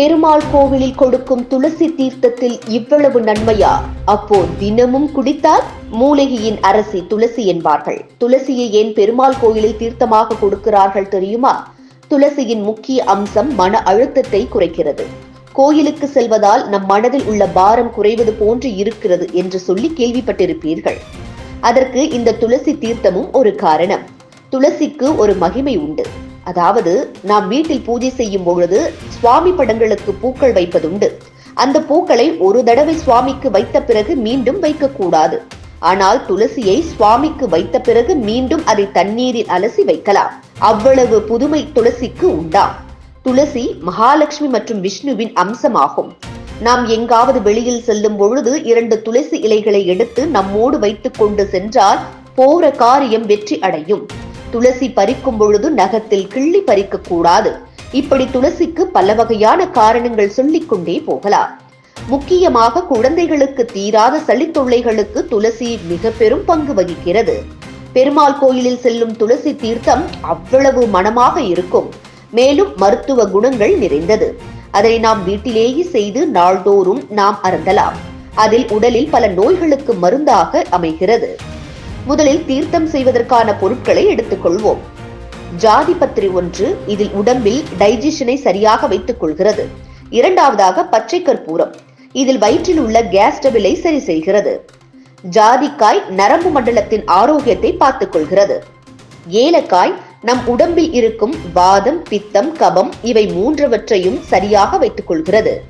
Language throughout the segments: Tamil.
பெருமாள் கோவிலில் கொடுக்கும் துளசி தீர்த்தத்தில் இவ்வளவு நன்மையா? அப்போ தினமும் குடித்தால் மூலிகையின் அரசி துளசி என்பார்கள். துளசியை ஏன் பெருமாள் கோயிலில் தீர்த்தமாக கொடுக்கிறார்கள் தெரியுமா? துளசியின் முக்கிய அம்சம் மன அழுத்தத்தை குறைக்கிறது. கோயிலுக்கு செல்வதால் நம் மனதில் உள்ள பாரம் குறைவது போன்று இருக்கிறது என்று சொல்லி கேள்விப்பட்டிருப்பீர்கள். அதற்கு இந்த துளசி தீர்த்தமும் ஒரு காரணம். துளசிக்கு ஒரு மகிமை உண்டு. அதாவது நாம் வீட்டில் பூஜை செய்யும் பொழுது சுவாமி படங்களுக்கு பூக்கள் வைப்பதுண்டு. அந்த பூக்களை ஒரு தடவை சுவாமிக்கு வைத்த பிறகு மீண்டும் வைக்கக்கூடாது. ஆனால் துளசியை சுவாமிக்கு வைத்த பிறகு மீண்டும் அதை தண்ணீரில் அலசி வைக்கலாம். அவ்வளவு புதுமை துளசிக்கு உண்டாம் துளசி மகாலட்சுமி மற்றும் விஷ்ணுவின் அம்சமாகும். நாம் எங்காவது வெளியில் செல்லும் பொழுது இரண்டு துளசி இலைகளை எடுத்து நம்மோடு வைத்துக் கொண்டு சென்றால் போற காரியம் வெற்றி அடையும். துளசி பறிக்கும் பொழுது நகத்தில் கிள்ளி பறிக்க கூடாது. இப்படி துளசிக்கு பல வகையான காரணங்கள் சொல்லிக் கொண்டே போகலாம். முக்கியமாக குழந்தைகளுக்கு தீராத சளித்தொல்லைகளுக்கு துளசி மிக பெரும் பங்கு வகிக்கிறது. பெருமாள் கோயிலில் செல்லும் துளசி தீர்த்தம் அவ்வளவு மனமாக இருக்கும். மேலும் மருத்துவ குணங்கள் நிறைந்தது. அதை நாம் வீட்டிலேயே செய்து நாள்தோறும் நாம் அருந்தலாம். அதில் உடலில் பல நோய்களுக்கு மருந்தாக அமைகிறது. முதலில் தீர்த்தம் செய்வதற்கான பொருட்களை எடுத்துக்கொள்வோம். ஜாதி பத்திரி ஒன்று இதில் உடம்பில் டைஜஷனை சரியாக வைத்துக் கொள்கிறது. இரண்டாவதாக பச்சை கற்பூரம். இதில் வயிற்றில் உள்ள கேஸ்டபிளை சரி செய்கிறது. ஜாதிக்காய் நரம்பு மண்டலத்தின் ஆரோக்கியத்தை பார்த்துக் கொள்கிறது. ஏலக்காய் நம் உடம்பில் இருக்கும் வாதம் பித்தம் கபம் இவை மூன்றவற்றையும் சரியாக வைத்துக் கொள்கிறது.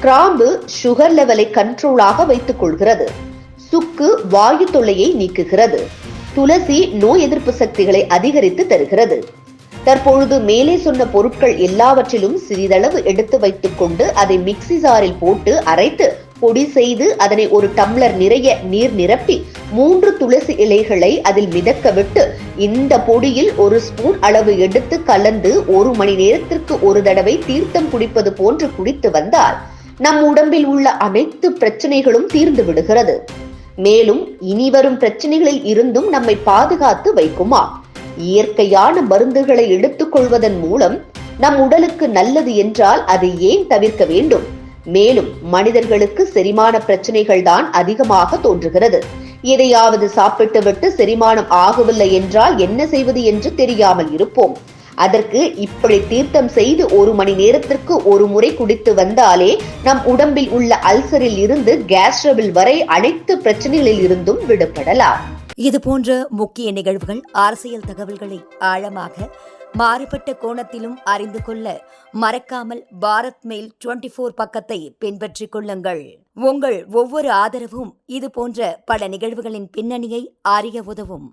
கிராம்பு சுகர் லெவலை கண்ட்ரோலாக வைத்துக் கொள்கிறது. சுக்கு வாயு தொல்லையை நீக்குகிறது. துளசி நோய் எதிர்ப்பு சக்திகளை அதிகரித்து தருகிறது. தற்பொழுது மேலே சொன்ன பொருட்கள் எல்லாவற்றிலும் சிறிதளவு எடுத்து வைத்துக் கொண்டு அதை மிக்சி ஜாரில் போட்டு அரைத்து பொடி செய்து அதனை ஒரு டம்ளர் நிறைய நீர் நிரப்பி மூன்று துளசி இலைகளை அதில் மிதக்க விட்டு இந்த பொடியில் ஒரு ஸ்பூன் அளவு எடுத்து கலந்து ஒரு மணி நேரத்திற்கு ஒரு தடவை தீர்த்தம் குடிப்பது போன்று குடித்து வந்தால் நம் உடம்பில் உள்ள அனைத்து பிரச்சனைகளும் தீர்ந்து விடுகிறது. மேலும் இனி வரும் பிரச்சனைகளில் இருந்தும் நம்மை பாதுகாத்து வைக்குமா? இயற்கையான மருந்துகளை எடுத்துக்கொள்வதன் மூலம் நம் உடலுக்கு நல்லது என்றால் அதை ஏன் தவிர்க்க வேண்டும்? மேலும் மனிதர்களுக்கு செரிமான பிரச்சனைகள் தான் அதிகமாக தோன்றுகிறது. எதையாவது சாப்பிட்டுவிட்டு செரிமானம் ஆகவில்லை என்றால் என்ன செய்வது என்று தெரியாமல் இருப்போம். அதற்கு இப்படி தீர்த்தம் செய்து ஒரு மணி நேரத்திற்கு ஒரு முறை குடித்து வந்தாலே நம் உடம்பில் உள்ள அல்சரில் இருந்து கேஸ் ட்ரபிள் வரை அனைத்து பிரச்சனைகளில் இருந்தும் விடுபடலாம். இது போன்ற முக்கிய நிகழ்வுகள் அரசியல் தகவல்களை ஆழமாக மாறுபட்ட கோணத்திலும் அறிந்து கொள்ள மறக்காமல் பாரத் மெயில் டுவெண்டி ஃபோர் பக்கத்தை பின்பற்றிக் கொள்ளுங்கள். உங்கள் ஒவ்வொரு ஆதரவும் இது போன்ற பல நிகழ்வுகளின் பின்னணியை அறிய உதவும்.